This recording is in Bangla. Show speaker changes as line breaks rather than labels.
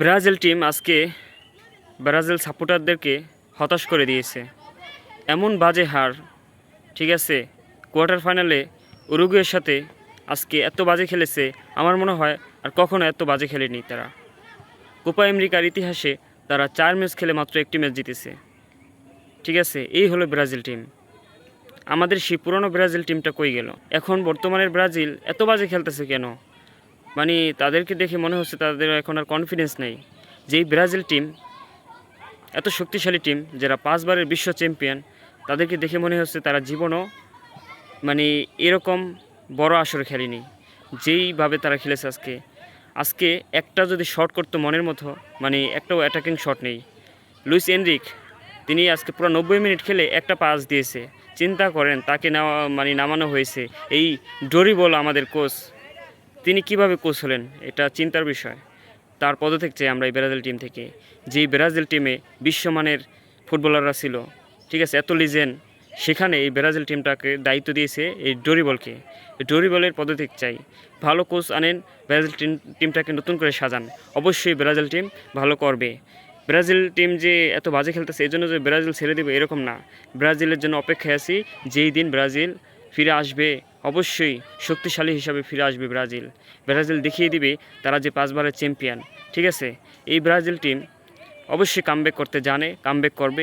ব্রাজিল টিম আজকে ব্রাজিল সাপোর্টারদেরকে হতাশ করে দিয়েছে। এমন বাজে হার, ঠিক আছে, কোয়ার্টার ফাইনালে উরুগুয়ের সাথে আজকে এত বাজে খেলেছে, আমার মনে হয় আর কখনো এত বাজে খেলেনি তারা। কোপা আমেরিকার ইতিহাসে তারা চার ম্যাচ খেলে মাত্র একটি ম্যাচ জিতেছে। ঠিক আছে, এই হলো ব্রাজিল টিম। আমাদের সেই পুরনো ব্রাজিল টিমটা কই গেল? এখন বর্তমানের ব্রাজিল এত বাজে খেলতেছে কেন? মানে তাদেরকে দেখে মনে হচ্ছে তাদের এখন আর কনফিডেন্স নেই। যেই ব্রাজিল টিম এত শক্তিশালী টিম যারা পাঁচবারের বিশ্ব চ্যাম্পিয়ন তাদেরকে দেখে মনে হচ্ছে তারা জীবনও মানে এরকম বড় আসরে খেলেনি, যেইভাবে তারা খেলেছে আজকে। আজকে একটা যদি শট করতো মনের মতো মানে একটাও অ্যাটাকিং শট নেই। লুইস এনরিক, তিনি আজকে পুরো নব্বই মিনিট খেলে একটা পাস দিয়েছে। চিন্তা করেন, তাকে নেওয়া মানে নামানো হয়েছে। এই ডরিবল আমাদের কোচ তিনি কীভাবে কোচ হলেন, এটা চিন্তার বিষয়। তার পদত্যাগ চাই আমরা এই ব্রাজিল টিম থেকে, যেই ব্রাজিল টিমে বিশ্বমানের ফুটবলাররা ছিল, ঠিক আছে, এত লিজেন্ড সেখানে এই ব্রাজিল টিমটাকে দায়িত্ব দিয়েছে এই ডরিবলকে। ডরিবলের পদত্যাগ চাই। ভালো কোচ আনেন, ব্রাজিল টিম, টিমটাকে নতুন করে সাজান। অবশ্যই ব্রাজিল টিম ভালো করবে। ব্রাজিল টিম যে এত বাজে খেলতেছে, এই জন্য যে ব্রাজিল ছেড়ে দেবে এরকম না। ব্রাজিলের জন্য অপেক্ষায় আছি, যেই দিন ব্রাজিল ফিরে আসবে অবশ্যই শক্তিশালী হিসাবে ফিরে আসবে ব্রাজিল। ব্রাজিল দেখিয়ে দিবে তারা যে পাঁচবারের চ্যাম্পিয়ন ঠিক আছে? এই ব্রাজিল টিম অবশ্যই কামব্যাক করতে জানে কামব্যাক করবে।